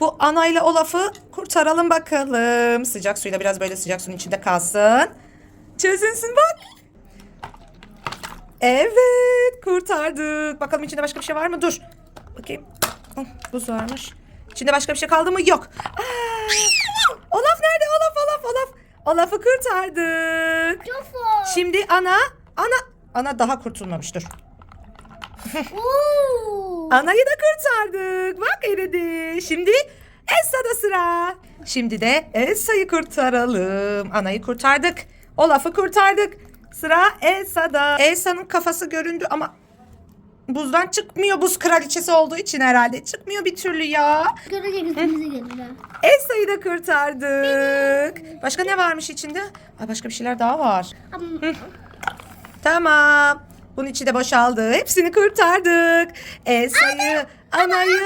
Bu Ana ile Olaf'ı kurtaralım bakalım. Sıcak suyla biraz böyle sıcak suyun içinde kalsın. Çözünsün bak. Evet kurtardık. Bakalım içinde başka bir şey var mı? Dur. Bakayım. Hı, Buz varmış. İçinde başka bir şey kaldı mı? Yok. Aa, Olaf nerede? Olaf Olaf Olaf. Olaf'ı kurtardık. Şimdi ana ana ana daha kurtulmamış dur. Anayı da kurtardık. Bak eridi. Şimdi Elsa'da sıra. Şimdi de Elsa'yı kurtaralım. Anayı kurtardık. Olaf'ı kurtardık. Sıra Elsa'da. Elsa'nın kafası göründü ama buzdan çıkmıyor. Buz kraliçesi olduğu için herhalde. Çıkmıyor bir türlü ya. Görece gözümüze gelir ha. Elsa'yı da kurtardık. Başka ne varmış içinde? Ay başka bir şeyler daha var. Ama Tamam. Bunun içi de boşaldı. Hepsini kurtardık. Elsa'yı, Ana'yı.